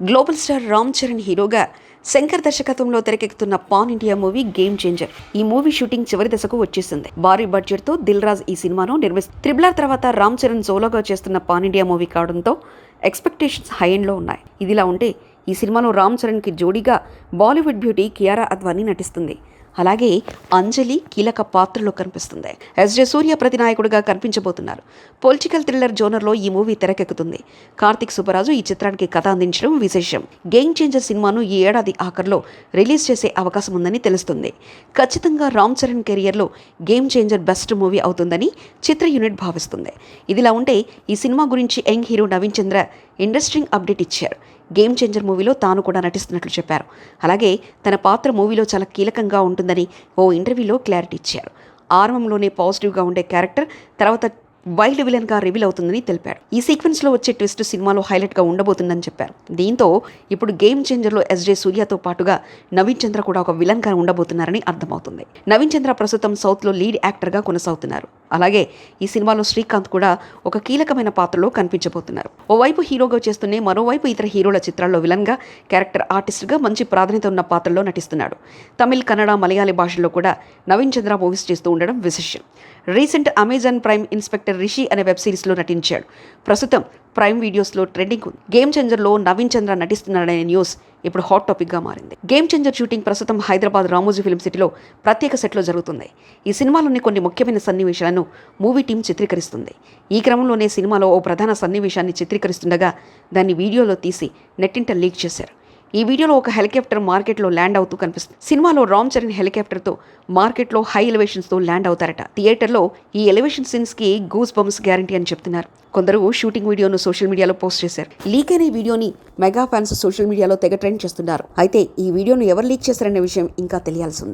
Global star Ram Charan హీరోగా శంకర్ దర్శకత్వంలో తెరకెక్కుతున్న pan India movie Game Changer ఈ మూవీ షూటింగ్ చివరి దశకు వచ్చేసింది. భారీ బడ్జెట్తో దిల్ రాజ్ ఈ సినిమాను నిర్మిస్తుంది త్రిబుల్ తర్వాత రామ్ చరణ్ సోలోగా చేస్తున్న పాన్ ఇండియా మూవీ కావడంతో ఎక్స్పెక్టేషన్స్ హై లో ఉన్నాయి. ఇదిలా ఉంటే ఈ సినిమాలో రామ్ చరణ్కి జోడీగా బాలీవుడ్ బ్యూటీ కియారా అద్వానీ నటిస్తుంది. అలాగే అంజలి కీలక పాత్రలో కనిపిస్తుంది. ఎస్జే సూర్య ప్రతినాయకుడిగా కనిపించబోతున్నారు. పొలిటికల్ థ్రిల్లర్ జోనర్లో ఈ మూవీ తెరకెక్కుతుంది. కార్తిక్ సుబ్బరాజు ఈ చిత్రానికి కథ అందించడం విశేషం. గేమ్ చేంజర్ సినిమాను ఈ ఏడాది ఆఖరిలో రిలీజ్ చేసే అవకాశం ఉందని తెలుస్తుంది. ఖచ్చితంగా రామ్ చరణ్ కెరియర్లో గేమ్ చేంజర్ బెస్ట్ మూవీ అవుతుందని చిత్ర యూనిట్ భావిస్తుంది. ఇదిలా ఉంటే ఈ సినిమా గురించి young hero Naveen Chandra interesting update ఇచ్చారు. గేమ్ చేంజర్ మూవీలో తాను కూడా నటిస్తున్నట్లు చెప్పారు. అలాగే తన పాత్ర మూవీలో చాలా కీలకంగా ఉంటుందని ఓ ఇంటర్వ్యూలో క్లారిటీ ఇచ్చారు. ఆరంభంలోనే పాజిటివ్గా ఉండే క్యారెక్టర్ తర్వాత వైల్డ్ విలన్గా రివీల్ అవుతుందని తెలిపారు. ఈ సీక్వెన్స్లో వచ్చే ట్విస్ట్ సినిమాలో హైలైట్గా ఉండబోతుందని చెప్పారు. దీంతో ఇప్పుడు గేమ్ చేంజర్లో ఎస్జే సూర్యతో పాటుగా నవీన్ చంద్ర కూడా ఒక విలన్గా ఉండబోతున్నారని అర్థమవుతుంది. నవీన్ చంద్ర ప్రస్తుతం సౌత్లో లీడ్ యాక్టర్గా కొనసాగుతున్నారు. అలాగే ఈ సినిమాలో శ్రీకాంత్ కూడా ఒక కీలకమైన పాత్రలో కనిపించబోతున్నారు. ఓవైపు హీరోగా చేస్తూనే మరోవైపు ఇతర హీరోల చిత్రాల్లో విలన్గా క్యారెక్టర్ ఆర్టిస్ట్గా మంచి ప్రాధాన్యత ఉన్న పాత్రలో నటిస్తున్నాడు. తమిళ్ కన్నడ మలయాళీ భాషల్లో కూడా నవీన్ చంద్ర మూవీస్ చేస్తూ ఉండడం విశేషం. Recent Amazon Prime Inspector Rishi అనే వెబ్ సిరీస్లో నటించాడు. ప్రస్తుతం ప్రైమ్ వీడియోస్లో ట్రెండింగ్ గేమ్ చేంజర్లో నవీన్ చంద్ర నటిస్తున్నాడనే న్యూస్ ఇప్పుడు హాట్ టాపిక్గా మారింది. గేమ్ చేంజర్ షూటింగ్ ప్రస్తుతం హైదరాబాద్ రామోజీ ఫిల్మ్ సిటీలో ప్రత్యేక సెట్లో జరుగుతుంది. ఈ సినిమాలోని కొన్ని ముఖ్యమైన సన్నివేశాలను మూవీ టీం చిత్రీకరిస్తుంది. ఈ క్రమంలోనే సినిమాలో ఓ ప్రధాన సన్నివేశాన్ని చిత్రీకరిస్తుండగా దాన్ని వీడియోలో తీసి నెట్టింట లీక్ చేశారు. ఈ వీడియోలో ఒక హెలికాప్టర్ మార్కెట్లో ల్యాండ్ అవుతూ కనిపిస్తుంది. సినిమాలో రామ్ చరణ్ హెలికాప్టర్తో మార్కెట్లో హై ఎలివేషన్స్తో ల్యాండ్ అవుతారట. థియేటర్లో ఈ ఎలివేషన్ సీన్స్కి గూస్ బంప్స్ గ్యారంటీ అని చెప్తున్నారు. కొందరు షూటింగ్ వీడియోను సోషల్ మీడియాలో పోస్ట్ చేశారు. లీక్ అయిన ఈ వీడియోని మెగా ఫ్యాన్స్ సోషల్ మీడియాలో తెగ ట్రెండ్ చేస్తున్నారు. అయితే ఈ వీడియోను ఎవరు లీక్ చేశారనే విషయం ఇంకా తెలియాల్సిందే